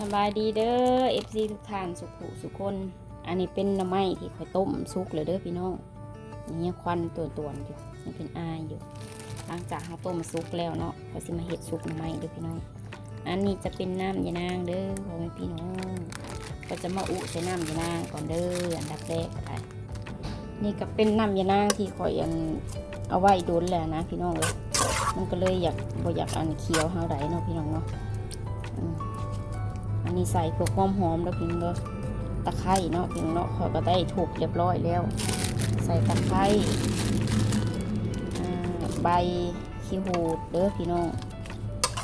สบายดีเด้อ FC ทุกท่านสุขุสุคน อันนี้เป็นน้ำไม้ที่ข่อยต้มซุกเลยเด้อพี่น้องนี่ยังควันตัวตวนๆอยู่ยังเป็นอายอยู่ หลังจากเราต้มซุกแล้วเนาะก็สิมาเห็ดซุกน้ำไม้เด้อพี่น้อง อันนี้จะเป็นน้ำยานางเด้อพ่อแม่พี่น้อง ก็จะมาอุใส่น้ำยานางก่อนเด้ออันดับแรกค่ะนี่ก็เป็นน้ำยานางที่ข่อยอันเอาไว้โดนแล้วนะพี่น้องเลยมันก็เลยอยากบ่อยากอันเคี้ยวเฮาไรเนาะพี่น้องเนาะ นนี้ใส่เพื่อความหอมแล้วพิงก็ตะไคร้เนาะพิงเนาะขอยก็ได้ถูกเรียบร้อยแล้ว ใส่ตะไคร้อ่ใบขี้หูดเด้อพี่น้อง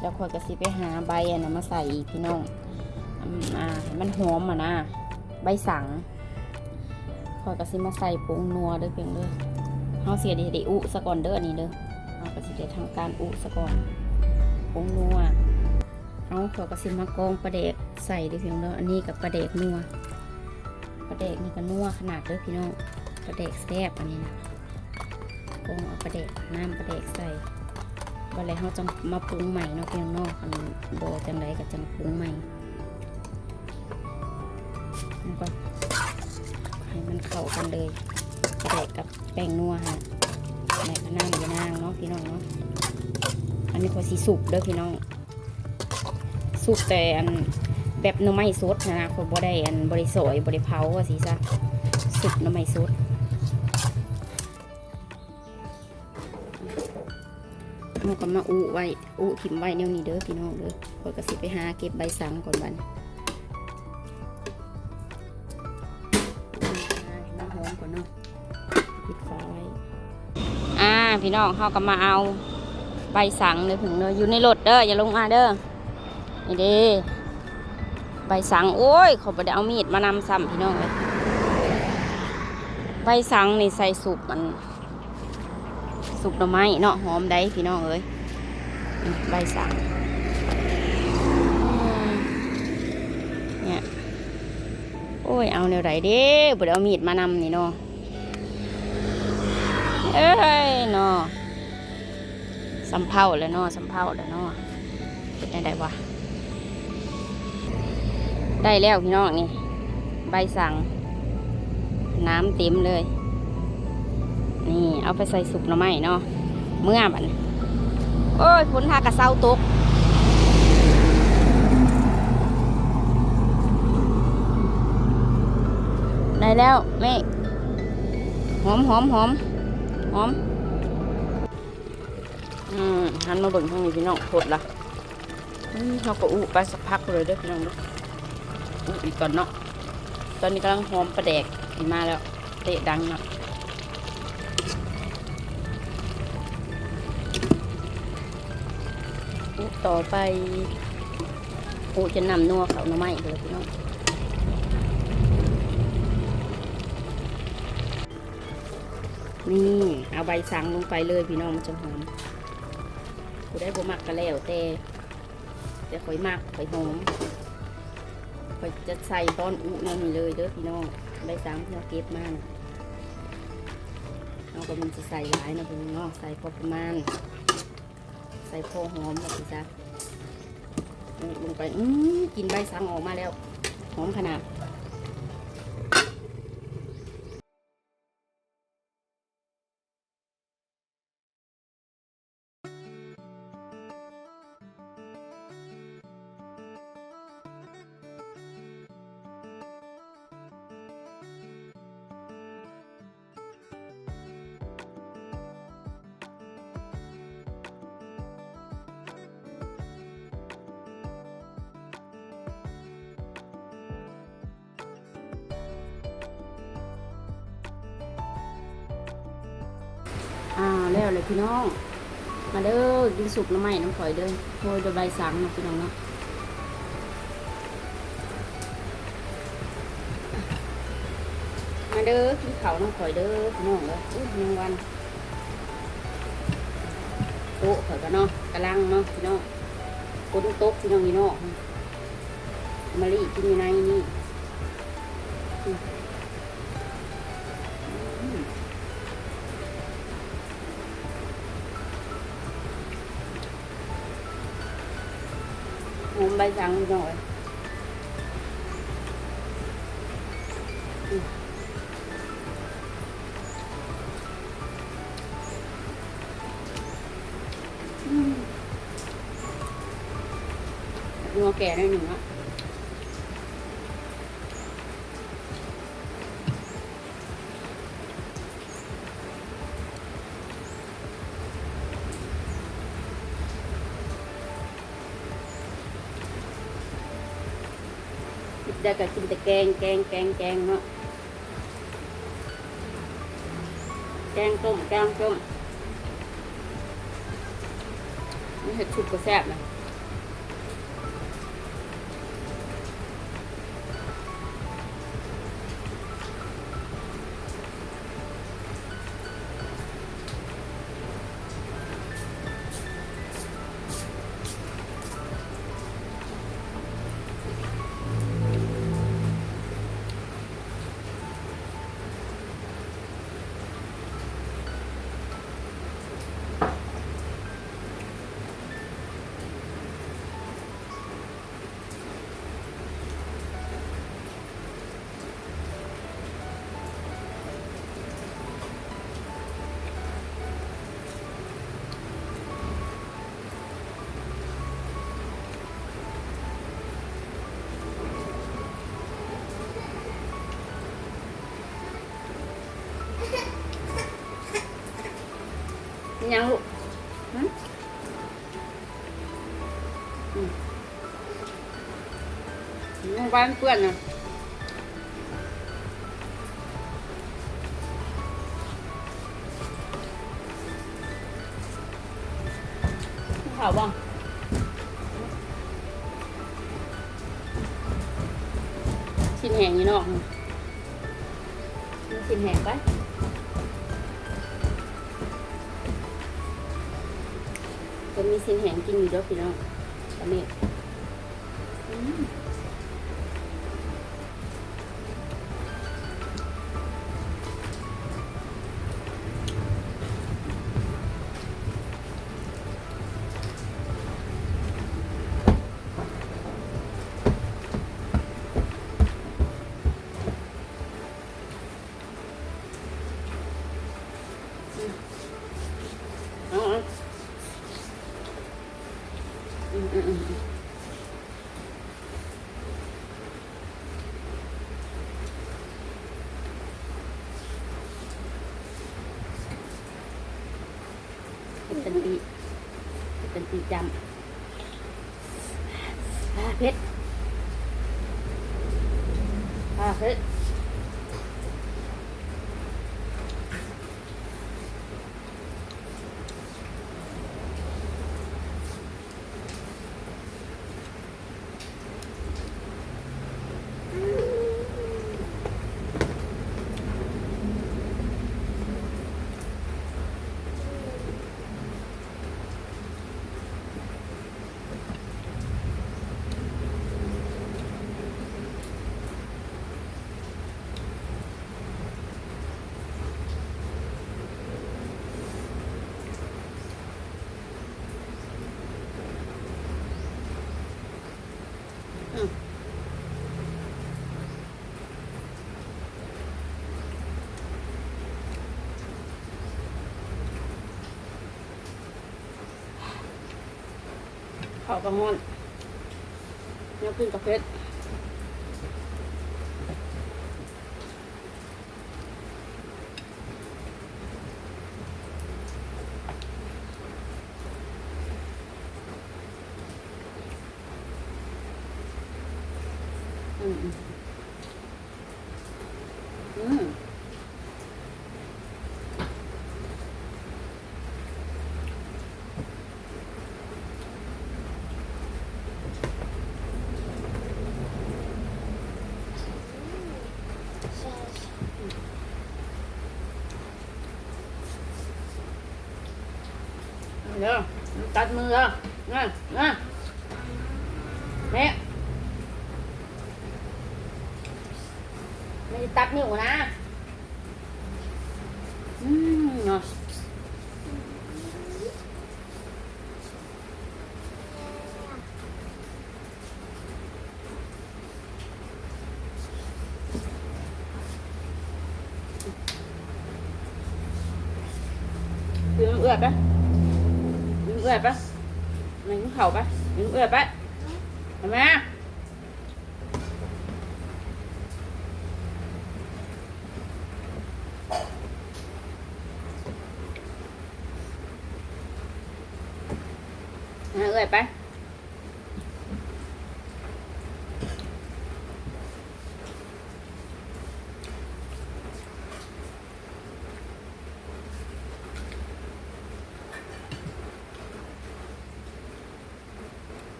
แล้วขอยก็สิไปหาใบอันนั้นมาใส่อีกพี่น้องอ่าให้มันหอมอะนะใบสังขอยก็สิมาใส่ผงนัวเด้อเพียงเด้อเฮาเสียดีได้อุซะก่อนเด้ออันนี้เด้อเฮาก็สิได้ทำการอุซะก่อนผงนัวเอาขอกระสิมากองปลาเดก ใส่ด้วยพียงเด้ออันนี้กับปลาเดกนัวปลาเดกนี่ก็นัวขนาดเด้อพี่น้องปลาเดกแซ่บอันนี้นะกองเอาปลาเดกน้ำปลาเดกใส่บัดแล้วเราจะมาปรุงใหม่เนาะพี่น้องเนาะอันโบจังไรกับจังปรุงใหม่แล้วก็ให้มันเข้ากันเลยปลาเดกกับแป้งนัวฮะในพะนางยานางเนาะพี่น้องเนาะอันนี้พอสีสุกเด้อพี่น้องสุกแต่อัน แบบหน้ำไม้สดนะนะคนบ่ได้อันบริสอยบริเผาว่าสิซะสุกหน้ำไม้สดมันก็มาอุไว้อุถิ่มไว้แนวนี้เด้อพี่น้องเด้อคอยก็สิไปหาเก็บใบสังก่อนบันน้ำหอมก่อนเนาะปิดฝาไว้อ่าพี่น้องเขาก็มาเอาใบสังเลยถึงเด้ออยู่ในรถเด้ออย่าลงมาเด้อนี่เด้ ใบสังโอ้ยเขาไปได้เอามีดมานำซ้ำพี่น้องเลยใบสังนี่ใส่สุกมัน สุกหน่อไม้เนาะหอมได้พี่น้องเอ้ยใบสังเนี่ยโอ้ยเอาแนวไหนเด้บ่ได้เอามีดมานำนี่เนาะเอ้ยเนาะสำเภาแล้วเนาะสำเภาแล้วเนาะเป็นได้วะ ได้แล้วพี่น้องนี่ ใบสั่ง น้ำเต็มเลย นี่เอาไปใส่สุกหน่อไม้เนาะเมื่อบันโอ้ยฝนหากระเซาตกได้แล้วแม่หอมหอมหอมหอมอืมหันมาเบิ่งทางนี้พี่น้องโคตรละเราก็อุไปสักพักเลยเด้อพี่น้องเด้อ อุอีกก่อนเนาะ ตอนนี้กำลังหอมปลาแดกมาแล้ว เตะดังเนาะอุต่อไปอุจะนำนัวเขาหน่อไม้เลยพี่น้องนี่เอาใบสังลงไปเลยพี่น้องมันจะหอมกูได้บ่มักก็แล้วแต่แต่ข่อยมักข่อยหอม อยจะใส่ตอนอุนั่นนี่เลยเด้อพี่น้องใบสังที่เราเก็บมาเราก็มันจะใส่หลายนะพี่น้องใส่พอประมาณ ใส่พอหอมนะพี่จ้ะลงไปอืมกินใบสังออกมาแล้ว หอมขนาด เลยพี่น้อง มาเด้อกินสุกน้ำไหม้น้ำข่อยเด้อโรยด้วยใบสังนะพี่น้องเนาะมาเด้อกินข้าน้ำข่อยเด้อพี่น้องเด้ออุ้ยแมงวันโต๊ะข่อยก็เนาะกระลังเนาะพี่น้องกดโต๊ะพี่น้องนี่เนาะมาลีกินอยู่ในนี่ uống bay trắng rồi ừ. Ừ. Mua kè đây nữa ยอืมงัวก็กินแต่แกงแกงแกงแกงเนาะแกงต้มแกงต้มนี่เห็ดชุบก็แซ่บนะ ยังลูกหึอืมยังบ้านเพื่อนนะข่าวบ้างชิ้นแห้งอยู่นอกนี่ชิ้นแห้งไป จะมีเส้นแหงกินอยู่ด้วยพี่น้องอันนี้ เป็นตีเป็นตีจำเพชรเพชร อืม ขากระม่อนเนื้อขึ้นกับเพชรอืมอืมอืม เดี๋ยตัดมืออะนั่นนั่นเนี่ยไม่ได้ตัดนิ้วนะอืมเนาะ เอื้อยปะยืม เอื้อยปะมายืมเข่าปะยืมเอื้อยปะทำไมอะมาเอื้อยไป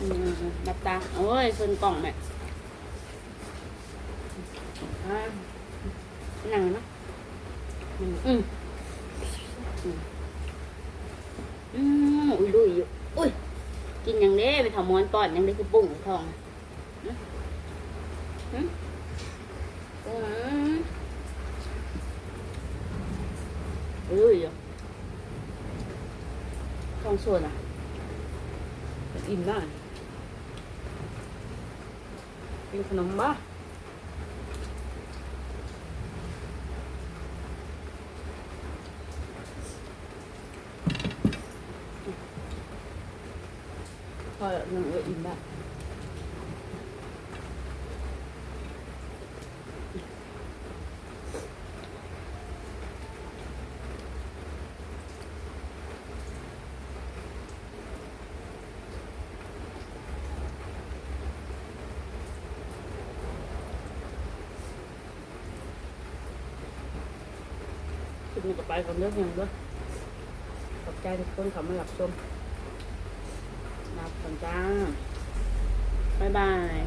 อืมรับตา โอ้ยส่วนกล่องแม่อ่านั่งนะอืมอืมอืมอืมอุ้ยลุยอยู่อุ้ยกินอย่างเด้ไปทำม้อนปอนอย่างเด้คือปุ้งทองอืมอืมอืมอุ้ยอยู่ทองส่วนอะอิ่มได้กิ นขนมบ้าพอแล้วนั่งเอออิ่มได้ค นี้ก็ไปก่อนเด้อยังเด้อขอบใจทุกคนเขามาหลับชมหลับก่อนจ้าบ๊ายบาย